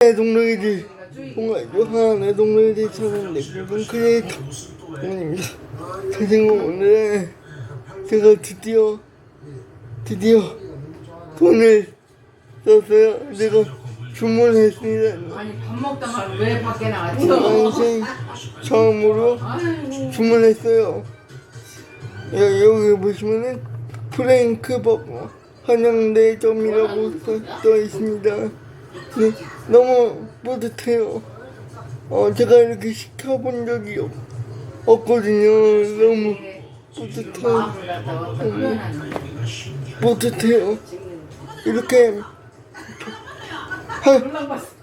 내 동료이들 뭔가 유한 내 동료이들 찾는데 그분 크리에이터 어머님입니다. 선생님 오늘 제가 드디어 드디어 돈을 썼어요. 내가 주문했습니다. 아니 밥 먹다가 왜 밖에 나갔죠? 인생 처음으로 아이고 주문했어요. 여- 여기 보시면은 프랭크 버거 한양대점이라고 써- 써 있습니다 네, 너무 뿌듯해요. 어, 제가 이렇게 시켜본 적이 없, 없거든요. 너무 뿌듯해요. 표현하는 거. 뿌듯해요. 이렇게 할,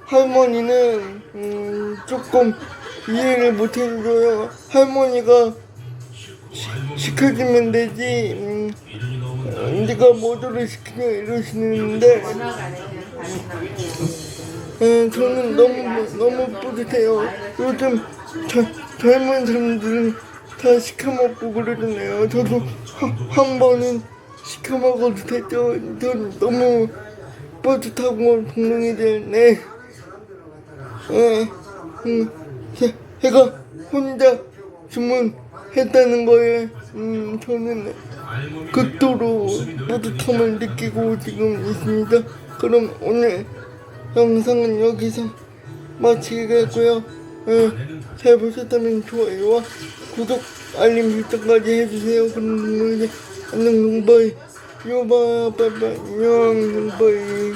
할머니는 음, 조금 이해를 못해줘요. 할머니가 시, 시켜주면 되지. 음, 어, 네가 모두를 시키냐 이러시는데 음, 저는 너무 너무 뿌듯해요. 요즘 저, 젊은 사람들은 다 시켜먹고 그러잖아요. 저도 한, 한 번은 시켜먹어도 되죠. 전 너무 뿌듯하고 동동이 되네. 예, 음, 제, 제가 혼자 주문 했다는 거에 음, 저는 극도로 뿌듯함을 느끼고 지금 있습니다. 그럼 오늘 영상은 여기서 마치겠고요. 예, 잘 보셨다면 좋아요와 구독, 알림 설정까지 해주세요. 그럼 이제 안녕 용바이 요바 빠빠 안녕 용바이